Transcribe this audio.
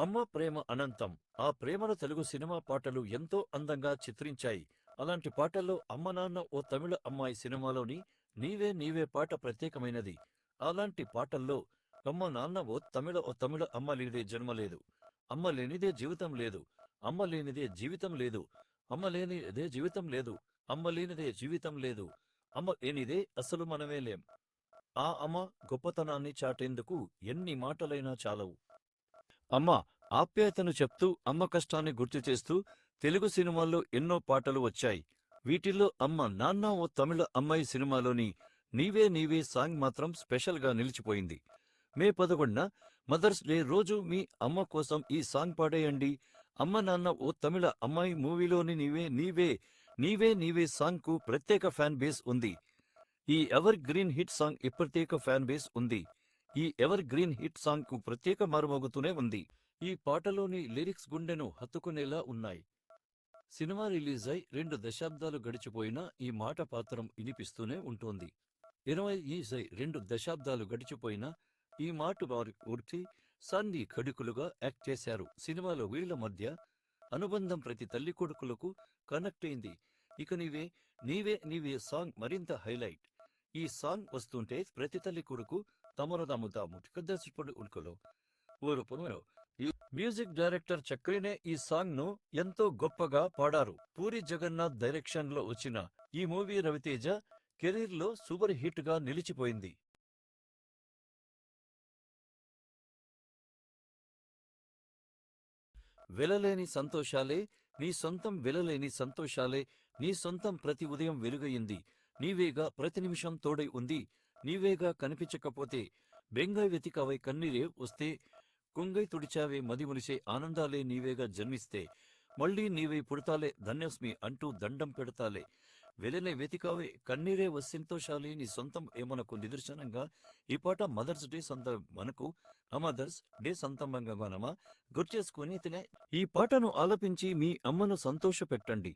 అమ్మ ప్రేమ అనంతం. ఆ ప్రేమను తెలుగు సినిమా పాటలు ఎంతో అందంగా చిత్రించాయి. అలాంటి పాటల్లో అమ్మ నాన్న ఓ తమిళ అమ్మాయి సినిమాలోని నీవే నీవే పాట ప్రత్యేకమైనది. అలాంటి పాటల్లో అమ్మ నాన్న ఓ తమిళ ఓ తమిళ అమ్మ లేనిదే జన్మ లేదు. అమ్మ లేనిదే జీవితం లేదు. అమ్మ లేనిదే జీవితం లేదు. అమ్మ లేనిదే జీవితం లేదు. అమ్మ లేనిదే జీవితం లేదు. అమ్మ లేనిదే అసలు మనమే లేం. ఆ అమ్మ గొప్పతనాన్ని చాటేందుకు ఎన్ని మాటలైనా చాలవు. అమ్మ ఆప్యాయతను చెప్తూ అమ్మ కష్టాన్ని గుర్తు చేస్తూ తెలుగు సినిమాల్లో ఎన్నో పాటలు వచ్చాయి. వీటిల్లో అమ్మ నాన్న ఓ తమిళ అమ్మాయి సినిమాలోని నీవే నీవే సాంగ్ మాత్రం స్పెషల్గా నిలిచిపోయింది. మే పదకొండున మదర్స్ డే రోజు మీ అమ్మ కోసం ఈ సాంగ్ పాడేయండి. అమ్మ నాన్న ఓ తమిళ అమ్మాయి మూవీలోని నీవే నీవే నీవే నీవే సాంగ్కు ప్రత్యేక ఫ్యాన్ బేస్ ఉంది. ఈ ఎవర్ గ్రీన్ హిట్ సాంగ్ ఈ ప్రత్యేక ఫ్యాన్ బేస్ ఉంది. ఈ ఎవర్ గ్రీన్ హిట్ సాంగ్కు ప్రత్యేక మారుమోగుతూనే ఉంది. ఈ పాటలోని లిరిక్స్ గుండెను హత్తుకునేలా ఉన్నాయి. సినిమా రిలీజ్ అయి రెండు దశాబ్దాలు గడిచిపోయినా ఈ మాట పాత్రం వినిపిస్తూనే ఉంటుంది. ఇరవై ఈజై రెండు దశాబ్దాలు గడిచిపోయినా ఈ మాట వారి ఊర్చి సన్ని కడుకులుగా యాక్ట్ చేశారు. సినిమాలో వీళ్ళ మధ్య అనుబంధం ప్రతి తల్లి కొడుకులకు కనెక్ట్ అయింది. ఇక నీవే నీవే నీవే సాంగ్ మరింత హైలైట్. ఈ సాంగ్ వస్తుంటే ప్రతి తల్లి కొడుకు తమను తాము తాము కద్దసిపడి ఉడుకులో ఊరు మ్యూజిక్ డైరెక్టర్ చక్రినే ఈ సాంగ్ను ఎంతో గొప్పగా పాడారు. పూరి జగన్నాథ్ డైరెక్షన్లో వచ్చిన ఈ మూవీ రవితేజ కెరీర్లో సూపర్ హిట్గా నిలిచిపోయింది. వెలలేని సంతోషాలే నీ సొంతం వెలలేని సంతోషాలే నీ సొంతం ప్రతి ఉదయం వెలుగయింది నీవేగా ప్రతి నిమిషం తోడై ఉంది. నీవేగా కనిపించకపోతే బెంగై వెతికవై కన్నీరే వస్తే కుంగై తుడిచావే మది మునిసే ఆనందాలే నీవేగా జన్మిస్తే మళ్ళీ నీవే పుడతాలే ధన్యస్మి అంటూ దండం పెడతాలే. వెలనే వెతికావే కన్నీరే వస్సింతోషాలే నీ సొంతం ఏమనకు నిదర్శనంగా. ఈ పాట మదర్స్ డే సొంత మనకు మదర్స్ డే సంతంభంగా మనమా గుర్తు చేసుకుని తినే ఈ పాటను ఆలపించి మీ అమ్మను సంతోష పెట్టండి